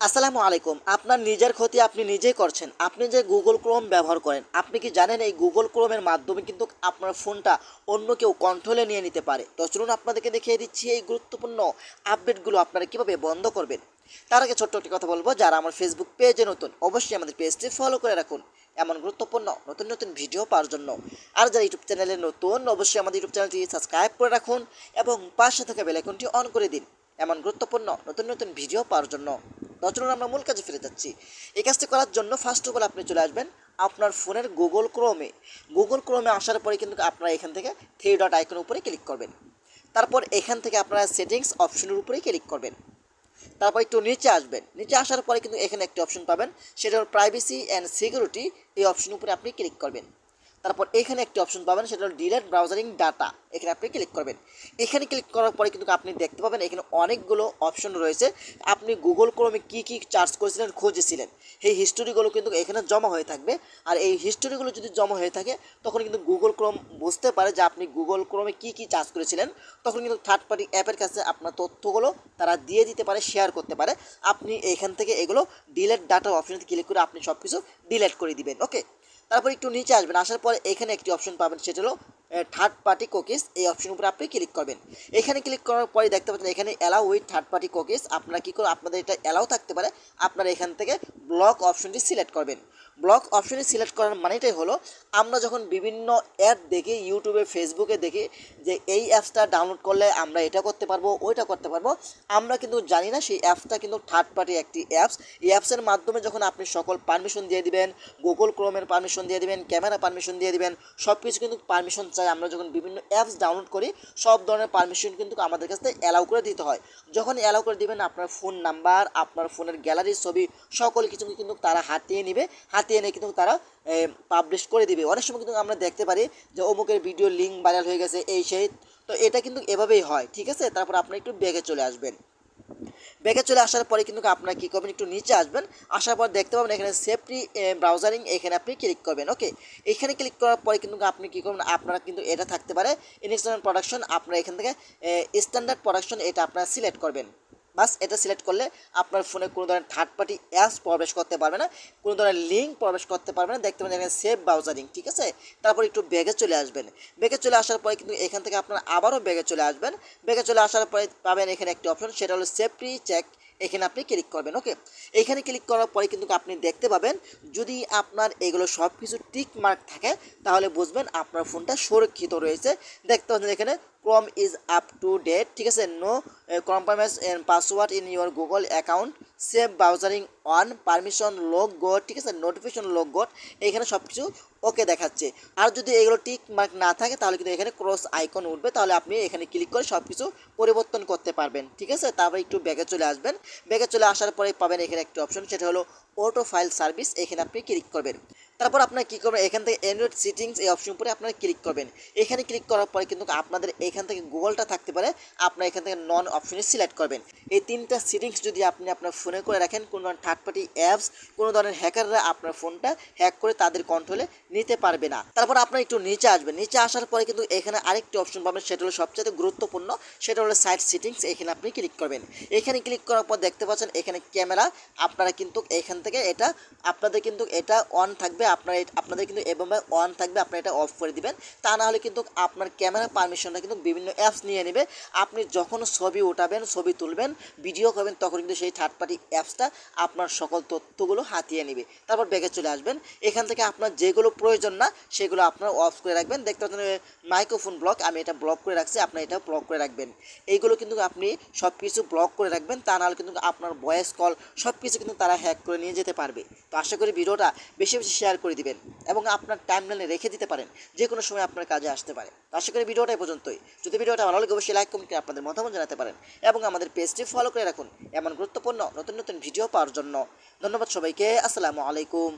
আসসালামু আলাইকুম। আপনার নিজের ক্ষতি আপনি নিজেই করছেন। আপনি যে গুগল ক্রোম ব্যবহার করেন, আপনি কি জানেন এই গুগল ক্রোমের মাধ্যমে কিন্তু আপনার ফোনটা অন্য কেউ কন্ট্রোলে নিয়ে নিতে পারে? তো চলুন আপনাদেরকে দেখিয়ে দিচ্ছি এই গুরুত্বপূর্ণ আপডেটগুলো আপনারা কীভাবে বন্ধ করবেন। তার আগে ছোট্ট একটি কথা বলব, যারা আমার ফেসবুক পেজে নতুন, অবশ্যই আমাদের পেজটি ফলো করে রাখুন। এমন গুরুত্বপূর্ণ নতুন নতুন ভিডিও পাওয়ার জন্য। আর যারা ইউটিউব চ্যানেলে নতুন, অবশ্যই আমাদের ইউটিউব চ্যানেলটি সাবস্ক্রাইব করে রাখুন এবং পাশে থাকা বেলাইকনটি অন করে দিন। এমন গুরুত্বপূর্ণ নতুন নতুন ভিডিও পাওয়ার জন্য। তো চলুন আমরা মূল কাজে ফিরে যাচ্ছি। এই কাজটি করার জন্য ফার্স্ট অফ অল আপনি চলে আসবেন আপনার ফোনের গুগল ক্রোমে গুগল ক্রোমে আসার পরে কিন্তু আপনারা এখান থেকে থ্রি ডট আইকনের উপরে ক্লিক করবেন। তারপর এখান থেকে আপনারা সেটিংস অপশনের উপরে ক্লিক করবেন। তারপর একটু নিচে আসবেন। নিচে আসার পরে কিন্তু এখানে একটি অপশন পাবেন, সেটা হল প্রাইভেসি অ্যান্ড সিকিউরিটি এই অপশন উপরে আপনি ক্লিক করবেন। তারপর এখানে একটি অপশন পাবেন, সেটা হল ডিলেট ব্রাউজারিং ডাটা এখানে আপনি ক্লিক করবেন। এখানে ক্লিক করার পরে কিন্তু আপনি দেখতে পাবেন, এখানে অনেকগুলো অপশন রয়েছে। আপনি গুগল ক্রোমে কী কী চার্জ করেছিলেন, খুঁজেছিলেন। এই হিস্টোরিগুলো কিন্তু এখানে জমা হয়ে থাকবে। আর এই হিস্টোরিগুলো যদি জমা হয়ে থাকে, তখন কিন্তু গুগল ক্রোম বুঝতে পারে যে আপনি গুগল ক্রোমে কী কী চার্জ করেছিলেন। তখন কিন্তু থার্ড পার্টি অ্যাপের কাছে আপনার তথ্যগুলো তারা দিয়ে দিতে পারে শেয়ার করতে পারে। আপনি এখান থেকে এগুলো ডিলেট ডাটা অপশনে ক্লিক করে আপনি সব কিছু ডিলেট করে দিবেন ওকে তারপর একটু নিচে আসবেন আসার পরে এখানে একটি অপশন পাবেন সেটা হলো থার্ড পার্টি কোকিস এই অপশন উপরে আপনি ক্লিক করবেন। এখানে ক্লিক করার পরে দেখতে পাচ্ছেন এখানে allow with third party cookies আপনারা কী করে আপনাদের এটা অ্যালাউ থাকতে পারে। আপনারা এখান থেকে ব্লক অপশনটি সিলেক্ট করবেন। ব্লক অপশনটি সিলেক্ট করার মানেটাই হলো, আমরা যখন বিভিন্ন অ্যাড দেখি ইউটিউবে ফেসবুকে দেখি যে এই অ্যাপসটা ডাউনলোড করলে আমরা এটা করতে পারব, ওইটা করতে পারব, আমরা কিন্তু জানি না সেই অ্যাপসটা কিন্তু থার্ড পার্টি একটি অ্যাপস এই অ্যাপসের মাধ্যমে যখন আপনি সকল পারমিশন দিয়ে দিবেন গুগল ক্রোমের পারমিশন দিয়ে দিবেন ক্যামেরা পারমিশন দিয়ে দিবেন সব কিছু কিন্তু পারমিশন চাই আমরা যখন বিভিন্ন অ্যাপস ডাউনলোড করি, সব ধরনের পারমিশন কিন্তু আমাদের কাছ থেকে অ্যালাউ করে দিতে হয়। যখন অ্যালাউ করে দিবেন, আপনার ফোন নাম্বার আপনার ফোনের গ্যালারির ছবি, সকল কিছু কিন্তু তারা হাতিয়ে নেবে। হাতিয়ে নিয়ে কিন্তু তারা পাবলিশ করে দিবে। অনেক সময় কিন্তু আমরা দেখতে পারি যে অমুকের ভিডিও লিঙ্ক ভাইরাল হয়ে গেছে, এই সেই, তো এটা কিন্তু এভাবেই হয়, ঠিক আছে? তারপর আপনি একটু ব্যাগে চলে আসবেন। ব্যাগে চলে আসার পরে কিন্তু আপনারা কী করবেন, একটু নিচে আসবেন, আসার পর দেখতে পাবেন এখানে সেফটি ব্রাউজারিং এখানে আপনি ক্লিক করবেন ওকে এখানে ক্লিক করার পরে কিন্তু আপনি কী করবেন, আপনারা কিন্তু এটা থাকতে পারে ইনস্ট্যান্ট প্রোডাকশন আপনারা এখান থেকে স্ট্যান্ডার্ড প্রোডাকশন এটা আপনারা সিলেক্ট করবেন। বাস এটা সিলেক্ট করলে আপনার ফোনে কোনো ধরনের থার্ড পার্টি অ্যাপস প্রবেশ করতে পারবে না, কোনো ধরনের লিঙ্ক প্রবেশ করতে পারবে না। দেখতে পাবেন এখানে ব্রাউজারিং ঠিক আছে? তারপর একটু ব্যাগে চলে আসবেন। ব্যাগে চলে আসার পরে কিন্তু এখান থেকে আপনার আবারও ব্যাগে চলে আসবেন। ব্যাগে চলে আসার পরে পাবেন এখানে একটি অপশন সেটা হলো সেফটি চেক এখানে আপনি ক্লিক করবেন ওকে এখানে ক্লিক করার পরে কিন্তু আপনি দেখতে পাবেন, যদি আপনার এগুলো সব কিছু টিক মার্ক থাকে, তাহলে বুঝবেন আপনার ফোনটা সুরক্ষিত রয়েছে। দেখতে পাচ্ছেন এখানে ক্রম ইজ আপ টু ডেট ঠিক আছে? No compromise and password in your Google account save browsing on permission লোক গোড ঠিক আছে? নোটিফিকেশন লোক গোড এখানে সব কিছু ওকে দেখাচ্ছে। আর যদি এগুলো টিক মার্ক না থাকে, তাহলে কিন্তু এখানে ক্রস আইকন উঠবে, তাহলে আপনি এখানে ক্লিক করে সব কিছু পরিবর্তন করতে পারবেন, ঠিক আছে? তারপরে একটু ব্যাগে চলে আসবেন। ব্যাগে চলে আসার পরে পাবেন এখানে একটি অপশন সেটা হলো অটো ফাইল সার্ভিস এখানে আপনি ক্লিক করবেন। তারপর আপনার কী করবেন? এখান থেকে অ্যান্ড্রয়েড সিটিংস এই অপশন উপরে আপনারা ক্লিক করবেন। এখানে ক্লিক করার পরে কিন্তু আপনাদের এখান থেকে গুগলটা থাকতে পারে। আপনার এখান থেকে নন অপশনে সিলেক্ট করবেন। এই তিনটা সিটিংস যদি আপনি আপনার ফোনে করে রাখেন, কোনো ধরনের থার্ড পার্টি অ্যাপস কোনো ধরনের হ্যাকাররা আপনার ফোনটা হ্যাক করে তাদের কন্ট্রোলে নিতে পারবে না। তারপর আপনার একটু নিচে আসবেন। নিচে আসার পরে কিন্তু এখানে আরেকটি অপশন পাবেন, সেটা হলো সবচেয়ে গুরুত্বপূর্ণ, সেটা হলো সাইট সিটিংস এখানে আপনি ক্লিক করবেন। এখানে ক্লিক করার পর দেখতে পাচ্ছেন এখানে ক্যামেরা আপনারা কিন্তু এখান থেকে এটা আপনাদের কিন্তু এটা অন থাকবে, আপনার আপনাদের কিন্তু এভাবে অন থাকবে, আপনারা এটা অফ করে দিবেন। তা না হলে কিন্তু আপনার ক্যামেরা পারমিশনটা কিন্তু বিভিন্ন অ্যাপস নিয়ে নেবে। আপনি যখন ছবি উঠাবেন, ছবি তুলবেন ভিডিও করবেন, তখন কিন্তু সেই থার্ড পার্টি অ্যাপসটা আপনার সকল তথ্যগুলো হাতিয়ে নেবে। তারপর ব্যাগে চলে আসবেন। এখান থেকে আপনার যেগুলো প্রয়োজন না, সেগুলো আপনার অফ করে রাখবেন। দেখতে পাচ্ছেন মাইক্রোফোন ব্লক আমি এটা ব্লক করে রাখছি আপনি এটা ব্লক করে রাখবেন। এইগুলো কিন্তু আপনি সব কিছু ব্লক করে রাখবেন। তা নাহলে কিন্তু আপনার ভয়েস কল সব কিছু কিন্তু তারা হ্যাক করে নিয়ে যেতে পারবে। তো আশা করি ভিডিওটা বেশি বেশি শেয়ার করে দিবেন এবং আপনার টাইমলাইনে রেখে দিতে পারেন, যে কোনো সময় আপনার কাজে আসতে পারে। তো আশা করি ভিডিওটা পর্যন্তই। যদি ভিডিওটা ভালো লাগে, অবশ্যই লাইক কমেন্ট করে আপনাদের মতামত জানাতে পারেন এবং আমাদের পেজটি ফলো করে রাখুন। এমন গুরুত্বপূর্ণ নতুন নতুন ভিডিও পাওয়ার জন্য। ধন্যবাদ সবাইকে। আসসালামু আলাইকুম।